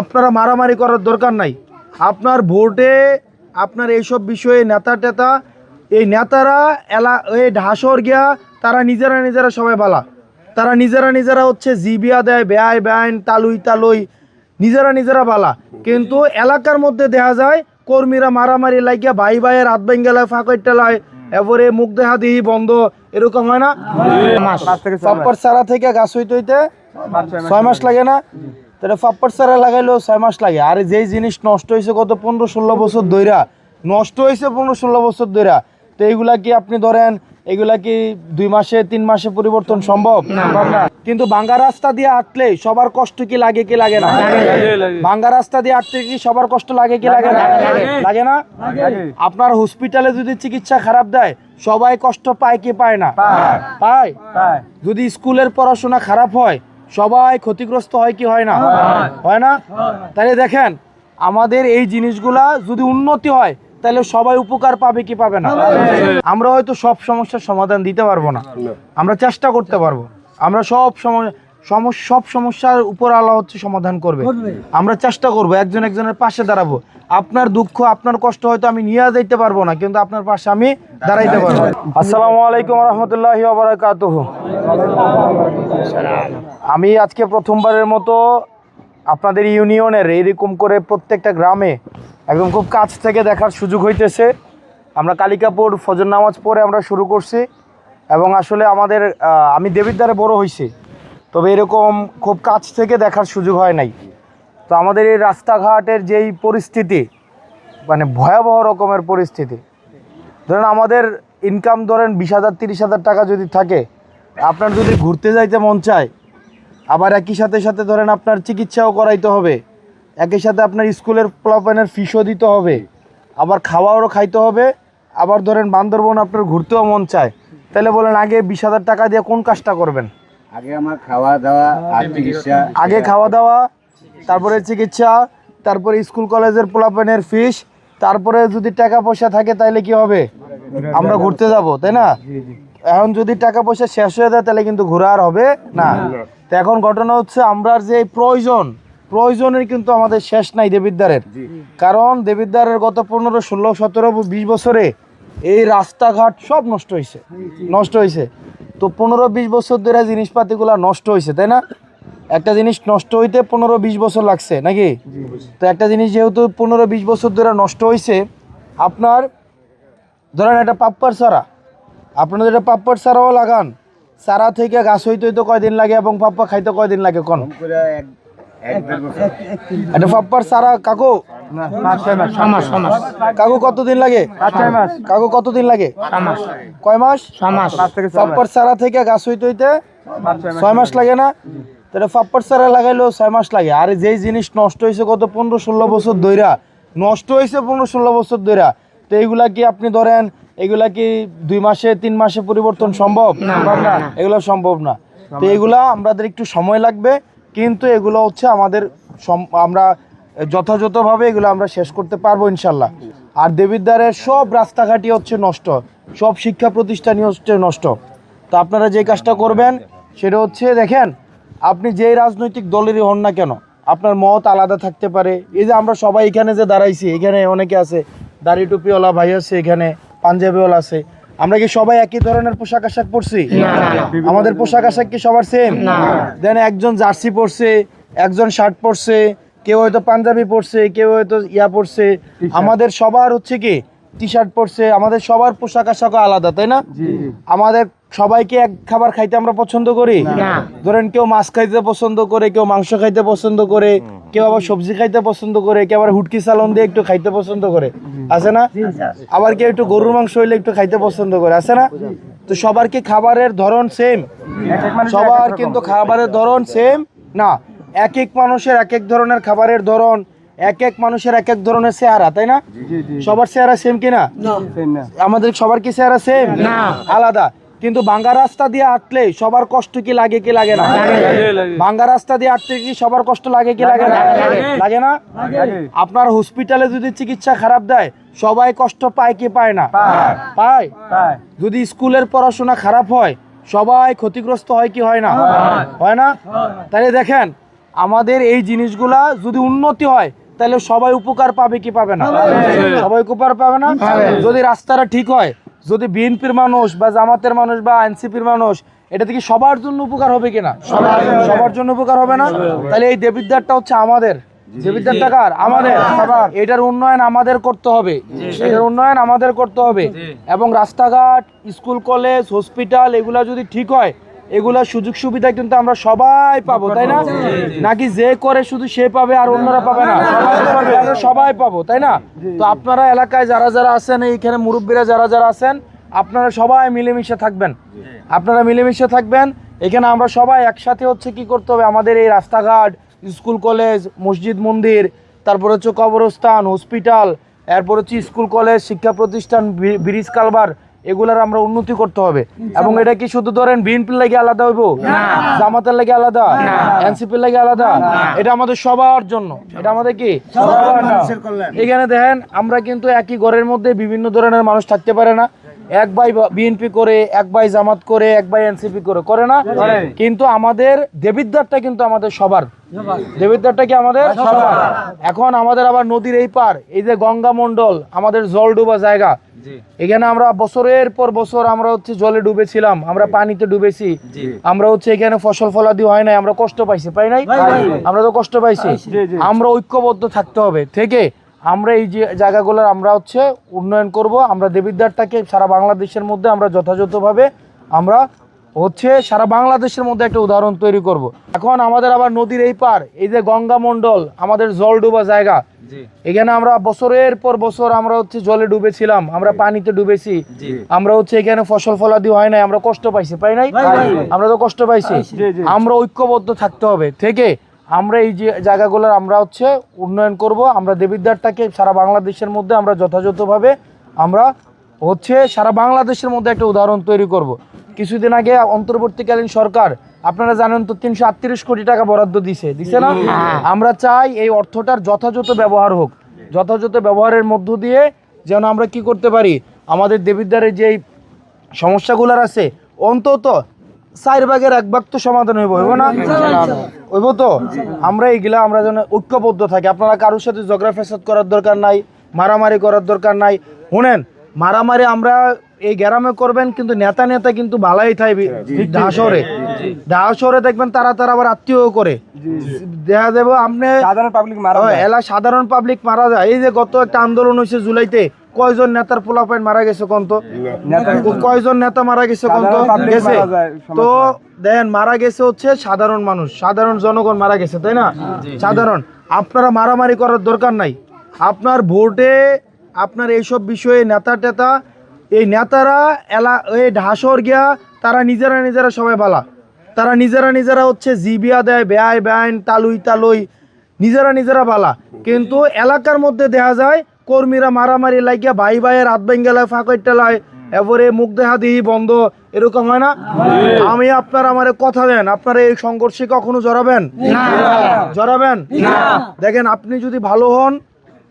আপনারা মারামারি করার দরকার নাই। আপনার ভোটে আপনার এইসব বিষয়ে নেতা টেতা এই নেতারা এলা এই ঢাসর গিয়া তারা নিজেরা নিজেরা সবাই বালা। তারা নিজেরা নিজেরা হচ্ছে জিবিয়া দেয় বেআই বেআইন তালুই তালুই নিজেরা নিজেরা বালা। কিন্তু এলাকার মধ্যে দেখা যায় কর্মীরা মারামারি লাগিয়া ভাই ভাইয়ের হাত বেঙ্গেলায় ফাঁকই টেলায় এরপরে মুখ দেখা দিহি বন্ধ এরকম হয় না? সারা থেকে গাছ হইতে হইতে ছয় মাস লাগে না। তাহলে পাপ্পার সারা লাগাইলেও ছয় মাস লাগে। আর যেই জিনিস নষ্ট হয়েছে কত পনেরো ষোলো বছর ধইরা নষ্ট হয়েছে পনেরো ষোলো বছর ধইরা তো এইগুলা কি আপনি ধরেন এগুলা কি দুই মাসে তিন মাসে পরিবর্তন সম্ভব? কিন্তু ভাঙ্গা রাস্তা দিয়ে আটলে সবার কষ্ট কি লাগে কি লাগে না? ভাঙ্গা রাস্তা দিয়ে আটলে কি সবার কষ্ট লাগে কি লাগে না? লাগে না? আপনার হসপিটালে যদি চিকিৎসা খারাপ দেয় সবাই কষ্ট পায় কি পায় না? পায়। যদি স্কুলের পড়াশোনা খারাপ হয় সবাই ক্ষতিগ্রস্ত হয় কি হয় না? হয়। না? তাহলে দেখেন আমাদের এই জিনিসগুলা যদি উন্নতি হয় তাহলে সবাই উপকার পাবে কি পাবে না? আমরা হয়তো সব সমস্যার সমাধান দিতে পারব না। আমরা চেষ্টা করতে পারব। আমরা সব সময় সব সমস্যার উপর আল্লাহ হচ্ছে সমাধান করবে। আমরা চেষ্টা করব একজন একজনের পাশে দাঁড়াবো। আপনার দুঃখ আপনার কষ্ট হয়তো আমি নিয়ে যাইতে পারব না কিন্তু আপনার পাশে আমি দাঁড়াইতে পারব। আসসালামু আলাইকুম রহমতুল্লাহ আমি আজকে প্রথমবারের মতো আপনাদের ইউনিয়নের এরকম করে প্রত্যেকটা গ্রামে একদম খুব কাছ থেকে দেখার সুযোগ হইতেছে। আমরা কালিকাপুর ফজর নামাজ পড়ে আমরা শুরু করছি এবং আসলে আমাদের আমি দেবিদ্বারে বড় হয়েছি তবে এরকম খুব কাছ থেকে দেখার সুযোগ হয় নাই। তো আমাদের এই রাস্তাঘাটের যেই পরিস্থিতি মানে ভয়াবহ রকমের পরিস্থিতি, ধরেন আমাদের ইনকাম ধরেন বিশ হাজার, তিরিশ হাজার টাকা যদি থাকে, আপনার যদি ঘুরতে যাইতে মন চায়, আবার একই সাথে সাথে ধরেন আপনার চিকিৎসাও করাইতে হবে, একই সাথে আপনার স্কুলের প্লাপেনের ফিসও দিতে হবে, আবার খাওয়ারও খাইতে হবে, আবার ধরেন বান্দরবন আপনার ঘুরতেও মন চায়, তাহলে বলেন আগে বিশ হাজার টাকা দিয়ে কোন কাজটা করবেন? আগে আমার খাওয়া দাওয়া আর চিকিৎসা। আগে খাওয়া দাওয়া তারপরে চিকিৎসা তারপরে স্কুল কলেজের পোলাপেনের ফিস তারপরে যদি টাকা পয়সা থাকে তাহলে কি হবে? আমরা ঘুরতে যাব তাই না? এখন যদি টাকা পয়সা শেষ হয়ে যায় তাহলে কিন্তু ঘোরা আর হবে না। তো এখন ঘটনা হচ্ছে আমরা যে প্রয়োজন প্রয়োজনের কিন্তু আমাদের শেষ নাই দেবিদ্বারের। কারণ দেবিদ্বারের গত পনেরো ষোলো সতেরো বিশ বছরে এই রাস্তাঘাট সব নষ্ট হয়েছে নষ্ট হয়েছে তো পনেরো বিশ বছর ধরে জিনিসপাতিগুলো নষ্ট হয়েছে তাই না? একটা জিনিস নষ্ট হইতে পনেরো বিশ বছর লাগছে নাকি? তো একটা জিনিস যেহেতু পনেরো বিশ বছর ধরে নষ্ট হয়েছে আপনার ধরেন একটা পাপ্পার সারা আপনারা যেটা পাপ্পার সারাও লাগান। সারা থেকে গাছ হইতে হইতে কয়দিন লাগে এবং পাপ্পা খাইতে কয়দিন লাগে কোন? একটা পাপ্পার সারা কাকু? কাকু কতদিন লাগে? কাকু কতদিন লাগে? কয় মাস? পাপ্পার সারা থেকে গাছ হইতে হইতে ছয় মাস। লাগে না? তাহলে পাপ্পার সারা লাগাইলেও ছয় মাস লাগে। আর যেই জিনিস নষ্ট হয়েছে কত পনেরো ষোলো বছর ধইরা নষ্ট হয়েছে পনেরো ষোলো বছর ধইরা তো এইগুলা কি আপনি ধরেন এগুলা কি দুই মাসে তিন মাসে পরিবর্তন সম্ভব? সম্ভব না। এগুলো সম্ভব না। তো এগুলা আমাদের একটু সময় লাগবে। কিন্তু এগুলো হচ্ছে আমাদের আমরা যথাযথভাবে এগুলো আমরা শেষ করতে পারব ইনশাল্লাহ। আর দেবিদ্বারের সব রাস্তাঘাটই হচ্ছে নষ্ট। সব শিক্ষা প্রতিষ্ঠানই হচ্ছে নষ্ট। তো আপনারা যে কাজটা করবেন, সেটা হচ্ছে দেখেন, আপনি যেই রাজনৈতিক দলেরই হন না কেন, আপনার মত আলাদা থাকতে পারে। এই যে আমরা সবাই এখানে যে দাঁড়াইছি, এখানে অনেকে আছে, দাড়ি টুপিওয়ালা ভাই আছে এখানে, পাঞ্জাবিওয়ালা আছে। আমরা কি সবাই একই ধরনের পোশাক আশাক পরছি? আমাদের পোশাক আশাক কি সবার সেম দেন একজন জার্সি পরছে একজন শার্ট পরছে কেউ হয়তো পাঞ্জাবি পরছে কেউ হয়তো ইয়া পরছে। আমাদের সবার হচ্ছে কি টি শার্ট পরছে আমাদের সবার পোশাক আশাকও আলাদা তাই না? আমাদের সবাইকে এক খাবার খাইতে আমরা পছন্দ করি? ধরেন কেউ মাছ খাইতে পছন্দ করে কেউ মাংস খাইতে পছন্দ করে কেউ আবার সবজি খাইতে পছন্দ করে কেউ আবার হুটকি সালন দিয়ে একটু খাইতে পছন্দ করে। আছে না? আবার কেউ একটু গরুর মাংস হইলে একটু খাইতে পছন্দ করে আছে না? তো সবার কি খাবারের ধরন সেম সবার কিন্তু খাবারের ধরন সেম না। এক এক মানুষের এক এক ধরনের খাবারের ধরন এক এক মানুষের এক এক ধরনের চেহারা তাই না? সবার চেহারা সেম কিনা? আমাদের সবার কি চেহারা সেম আলাদা। কিন্তু ভাঙ্গা রাস্তা দিয়ে আটলে সবার কষ্ট কি লাগে কি লাগে না? ভাঙ্গা রাস্তা দিয়ে আটলে কি সবার কষ্ট লাগে কি লাগে না? লাগে না? আপনার হসপিটালে যদি চিকিৎসা খারাপ দেয় সবাই কষ্ট পায় কি পায় না? পায়। যদি স্কুলের পড়াশোনা খারাপ হয় সবাই ক্ষতিগ্রস্ত হয় কি হয় না? হয়। না? তাহলে দেখেন আমাদের এই জিনিসগুলা যদি উন্নতি হয় তাহলে সবাই উপকার পাবে কি পাবে না? সবাই উপকার পাবে না? যদি রাস্তাটা ঠিক হয় যদি বিএনপির মানুষ বা জামাতের মানুষ বা এনসিপির মানুষ এটা থেকে সবার জন্য উপকার হবে কিনা সবার সবার জন্য উপকার হবে না? তাহলে এই দেবিদ্বারটা হচ্ছে আমাদের। দেবিদ্বার টাকার আমাদের। এটার উন্নয়ন আমাদের করতে হবে। এটার উন্নয়ন আমাদের করতে হবে। এবং রাস্তাঘাট স্কুল কলেজ হসপিটাল এগুলা যদি ঠিক হয় এগুলা সুযোগ সুবিধা কিন্তু আমরা সবাই পাবো তাই না? নাকি যে করে শুধু সে পাবে আর অন্যরা পাবে না? সবাই পাবো তাই না? তো আপনারা এলাকায় যারা যারা আছেন এইখানে মুরব্বীরা যারা যারা আছেন আপনারা সবাই মিলেমিশে থাকবেন। আপনারা মিলেমিশে থাকবেন। এখানে আমরা সবাই একসাথে হচ্ছে কি করতে হবে? আমাদের এই রাস্তাঘাট স্কুল কলেজ মসজিদ মন্দির তারপর হচ্ছে কবরস্থান হসপিটাল এরপর হচ্ছে স্কুল কলেজ শিক্ষা প্রতিষ্ঠান ব্রিজ কালবার এগুলার আমরা উন্নতি করতে হবে। এবং এটা কি শুধু ধরেন বিএনপির লাগে আলাদা হইব? জামাতের লাগে আলাদা? এনসিপির লাগে আলাদা? এটা আমাদের সবার জন্য। এটা আমাদের কি? এখানে দেখেন আমরা কিন্তু একই ঘরের মধ্যে বিভিন্ন ধরনের মানুষ থাকতে পারে না। এক ভাই বিএনপি করে এক ভাই জামাত করে এক ভাই এনসিপি করে করে না? কিন্তু আমাদের দেবিদ্বারটা কিন্তু আমাদের সবার। দেবিদ্বারটা কি আমাদের? সবার। এখন আমাদের আবার নদীর এই পার এই যে গঙ্গা মন্ডল আমাদের জল ডুবা জায়গা। এখানে আমরা বছরের পর বছর আমরা হচ্ছে জলে ডুবেছিলাম আমরা পানিতে ডুবেছি। আমরা হচ্ছে এখানে ফসল ফলাদি হয় নাই আমরা কষ্ট পাইছি পাই নাই? আমরা তো কষ্ট পাইছি। আমরা ঐক্যবদ্ধ থাকতে হবে। থেকে আমরা এই যে জায়গাগুলোর আমরা হচ্ছে উন্নয়ন করব আমরা দেবিদ্বারটাকে সারা বাংলাদেশের মধ্যে আমরা যথাযথভাবে আমরা হচ্ছে সারা বাংলাদেশের মধ্যে একটা উদাহরণ তৈরি করব। এখন আমাদের আবার নদীর এই পার এই যে গঙ্গা মন্ডল আমাদের জল ডুবা জায়গা এখানে আমরা বছরের পর বছর আমরা হচ্ছে জলে ডুবেছিলাম আমরা পানিতে ডুবেছি আমরা হচ্ছে এখানে ফসল ফলাদি হয় নাই আমরা কষ্ট পাইছি পাই নাই? আমরা তো কষ্ট পাইছি। আমরা ঐক্যবদ্ধ থাকতে হবে থেকে আমরা এই যে জায়গাগুলোর আমরা হচ্ছে উন্নয়ন করব আমরা দেবিদ্বারটাকে সারা বাংলাদেশের মধ্যে আমরা যথাযথভাবে আমরা হচ্ছে সারা বাংলাদেশের মধ্যে একটা উদাহরণ তৈরি করব। কিছুদিন আগে অন্তর্বর্তীকালীন সরকার আপনারা জানেন তো তিনশো আটত্রিশ কোটি টাকা বরাদ্দ দিছে দিছে না? আমরা চাই এই অর্থটার যথাযথ ব্যবহার হোক। যথাযথ ব্যবহারের মধ্য দিয়ে যেন আমরা কি করতে পারি? আমাদের দেবিদ্বারের যেই সমস্যাগুলোর আছে অন্তত চার ভাগের এক ভাগ তো সমাধান হইব হইব না? হইব তো? আমরা এইগুলা আমরা যেন ঐক্যবদ্ধ থাকি। আপনারা কারোর সাথে ঝগড়া ফেসাদ করার দরকার নাই মারামারি করার দরকার নাই। শুনেন মারামারি আমরা এই গ্রামে করবেন কিন্তু নেতা নেতা কিন্তু ভালাই থাকবে ঢাকা শহরে দেখবেন তারা তারা আবার আত্মীয় করে। দেখা যাব আপনি সাধারণ পাবলিক মারা এলা সাধারণ পাবলিক মারা যায়। এই যে গত একটা আন্দোলন হয়েছে জুলাইতে কয়জন নেতার পোলাপাইন মারা গেছে কোন তো? কয়জন নেতা মারা গেছে কোন তো? সাধারণ public গেছে? তো দেন মারা গেছে হচ্ছে সাধারণ মানুষ সাধারণ জনগণ মারা গেছে তাই না? সাধারণ। আপনারা মারামারি করার দরকার নাই। আপনার ভোটে আপনার এইসব বিষয়ে নেতা টেতা এই নেতারা এলা এই ঢাসর গিয়া তারা নিজেরা নিজেরা সবাই বালা। তারা নিজেরা নিজেরা হচ্ছে জিবিয়া দেয় বেআই বেআইন তালুই তালুই নিজেরা নিজেরা বালা। কিন্তু এলাকার মধ্যে দেখা যায় কর্মীরা মারামারি লাগিয়া ভাই ভাইয়ের হাত বেঙ্গেলায় ফাঁকই টেলায় এরপরে মুখ দেখা দিহি বন্ধ। এরকম হয় না? আমি আপনার আমার কথা দেন। আপনারা এই সংঘর্ষে কখনো জড়াবেন? জড়াবেন? দেখেন আপনি যদি ভালো হন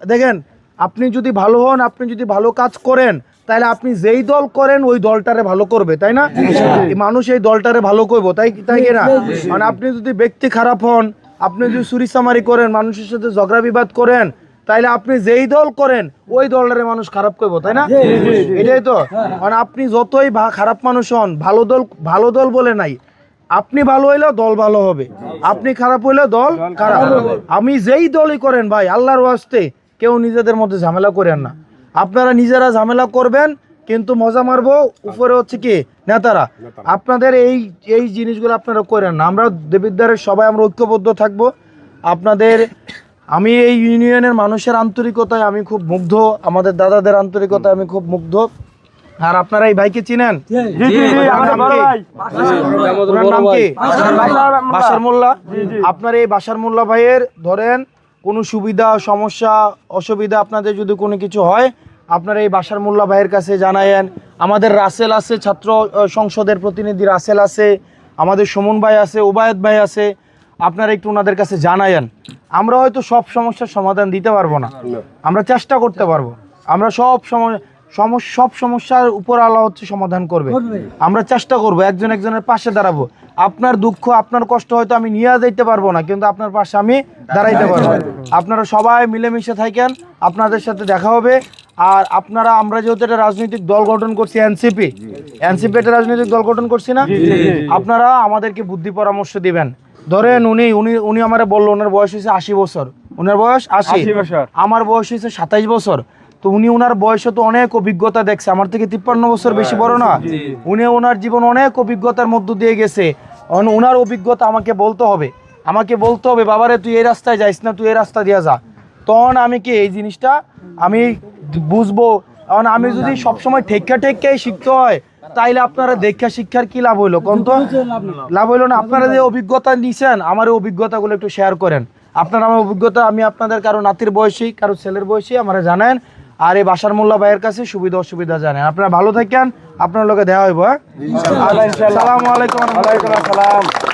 দেখেন আপনি যদি ভালো হন আপনি যদি ভালো কাজ করেন তাহলে আপনি যেই দল করেন ওই দলটারে ভালো করবে তাই না? মানুষ এই দলটারে ভালো করব তাই তাই কি না? মানে আপনি যদি ব্যক্তি খারাপ হন আপনি যদি চুরিচামারি করেন মানুষের সাথে ঝগড়া বিবাদ করেন তাইলে আপনি যেই দল করেন ওই দলটারে মানুষ খারাপ করব তাই না? এটাই তো। মানে আপনি যতই খারাপ মানুষ হন ভালো দল ভালো দল বলে নাই। আপনি ভালো হইলেও দল ভালো হবে। আপনি খারাপ হইলে দল খারাপ আমি যেই দলই করেন ভাই আল্লাহর ওয়াস্তে কেউ নিজেদের মধ্যে ঝামেলা করেন না। আপনারা নিজেরা ঝামেলা করবেন কিন্তু মজা মারবো উপরে হচ্ছে কি? নেতারা। আপনাদের এই এই জিনিসগুলো আপনারা করেন না। আমরা দেবিদ্বারের সবাই আমরা ঐক্যবদ্ধ থাকব। আপনাদের আমি এই ইউনিয়নের মানুষের আন্তরিকতায় আমি খুব মুগ্ধ আমাদের দাদাদের আন্তরিকতায় আমি খুব মুগ্ধ। আর আপনারা এই ভাইকে চিনেন? নাম কি? ওনার নাম কি? বাসার মোল্লা। আপনার এই বাসার মোল্লা ভাইয়ের ধরেন কোনো সুবিধা সমস্যা অসুবিধা আপনাদের যদি কোনো কিছু হয় আপনারা এই বাসার মোল্লা ভাইয়ের কাছে জানায়েন। আমাদের রাসেল আছে ছাত্র সংসদের প্রতিনিধি রাসেল আছে আমাদের সুমন ভাই আছে ওবায়দ ভাই আছে। আপনারা একটু ওনাদের কাছে জানায়েন আমরা হয়তো সব সমস্যার সমাধান দিতে পারব না। আমরা চেষ্টা করতে পারব। আমরা সব সময় সমস্যা সব সমস্যার উপর আল্লাহ হচ্ছে সমাধান করবে। আমরা চেষ্টা করব একজন একজনের পাশে দাঁড়াবো। আপনার দুঃখ আপনার কষ্ট হয়তো আমি নিয়ে যাইতে পারব না কিন্তু আপনার পাশে আমি দাঁড়াইতে পারব। আপনারা সবাই মিলেমিশে থাকেন আপনাদের সাথে দেখা হবে। আর আপনারা আমরা যেহেতু একটা রাজনৈতিক দল গঠন করছি এনসিপি। এনসিপি একটা রাজনৈতিক দল গঠন করছি না? আপনারা আমাদেরকে বুদ্ধি পরামর্শ দিবেন। ধরেন উনি উনি উনি আমারে বলল ওনার বয়স হয়েছে আশি বছর। ওনার বয়স? আশি। বছর। আমার বয়স হয়েছে সাতাইশ বছর। তো উনি ওনার বয়সে তো অনেক অভিজ্ঞতা দেখছে। আমার থেকে তিপ্পান্ন বছর বেশি বড় না। উনি ওনার জীবন অনেক অভিজ্ঞতার মধ্য দিয়ে গেছে। ওনার অভিজ্ঞতা আমাকে বলতে হবে। আমাকে বলতে হবে বাবারে তুই এই রাস্তায় যাইস না তুই এই রাস্তা দিয়ে যা। তখন আমি কি এই জিনিসটা আমি বুঝব? কারণ আমি যদি সবসময় ঠেক্কা ঠেক্কাই শিখতে হয় তাইলে আপনারা দেখা শিক্ষার কি লাভ হইল? কোন তো? লাভ হইল না। আপনারা যে অভিজ্ঞতা নিছেন আমার অভিজ্ঞতা অভিজ্ঞতাগুলো একটু শেয়ার করেন। আপনার আমার অভিজ্ঞতা আমি আপনাদের কারও নাতির বয়সী কারও ছেলের বয়সী আমরা জানেন। আর এই বাসার মোল্লা ভাইয়ের কাছে সুবিধা অসুবিধা জানেন। আপনারা ভালো থাকেন আপনার লোকে দেওয়া হইব হ্যাঁ? আসসালামু আলাইকুম বারাকাতুহু।